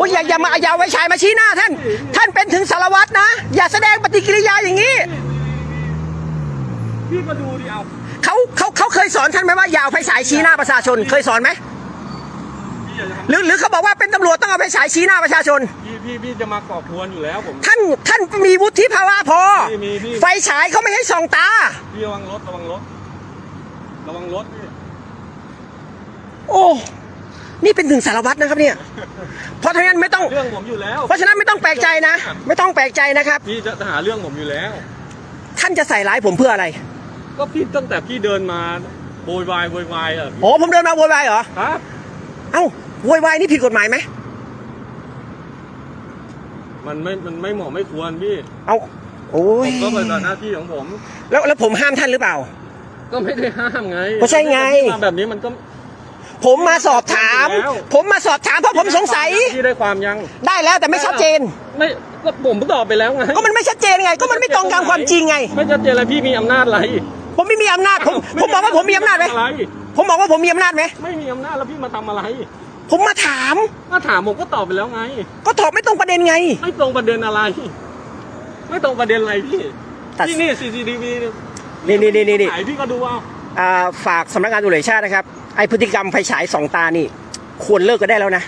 โอ้ยอย่าอย่ามาอย่าเอาไว้ฉายมาชี้หน้าท่าน ท่านเป็นถึงสารวัตรนะ อย่าแสดงปฏิกิริยาอย่างนี้ พี่มาดูดิเอาเขาเขาเขาเคยสอนท่านไหมว่าอย่าเอาไฟฉายชี้หน้าประชาชน เคยสอนไหมพี่อย่าจะทหรือหรือเขาบอกว่าเป็นตำรวจต้องเอาไฟฉายชี้หน้าประชาชนำพี่พี่พี่จะมาก่อกวนอยู่แล้วผม ท่านท่านมีวุฒิภาวะพอ มีมีพี่ ไฟฉายเขาไม่ให้ส่องตา พี่ระวังรถระวังรถระวังรถพี่ โอ้ นี่เป็นถึงสารวัตรนะครับเนี่ย เพราะฉะนั้นไม่ต้อง เรื่องผมอยู่แล้วเพราะฉะนั้นไม่ต้องแปลกใจนะ ไม่ต้องแปลกใจนะครับ พี่จะหาเรื่องผมอยู่แล้ว ท่านจะใส่ร้ายผมเพื่ออะไร ก็พี่ตั้งแต่พี่เดินมาโวยวายโวยวายอะพี่โอ้ผมเดินมาโวยวายเหรอ ครับเอ้าโวยวายนี่ผิดกฎหมายไหม มันไม่มันไม่เหมาะไม่ควรพี่เอาโอ้ผยมก็ปฏิบัติหน้าที่ของผม แล้วแล้วผมห้ามท่านหรือเปล่า ก็ไม่ได้ห้ามไงก็ใช่ไงพี่มาแบบนี้มันก็ ผมมาสอบถามแล้วผมมาสอบถามเพราะผมสงสัย พี่ได้ความยังได้แล้วแต่ไม่ชัดเจน ไม่ก็ผมตอบไปแล้วไงก็มันไม่ชัดเจนไง ก็มันไม่ตรงตามความจริงไง ไม่ชัดเจนอะไรพี่มีอำนาจอะไร ผมไม่มีอำนาจผมผมบอกว่าผมมีอำนาจไหมอะไรผมบอกว่าผมมีอำนาจไหมไม่มีอำนาจแล้วพี่มาทำอะไร ผมมาถามมาถามผมก็ตอบไปแล้วไง ก็ตอบไม่ตรงประเด็นไง ไม่ตรงประเด็นอะไร ไม่ตรงประเด็นอะไรพี่ตัด ที่นี่ CCTV นี่นี่นี่นี่นี่ถ่ายพี่ก็ดูเอาอ่าฝากสำนักงานตำรวจแห่งชาตินะครับ ไอพฤติกรรมไฟฉายสองตานี่ ควรเลิกก็ได้แล้วนะ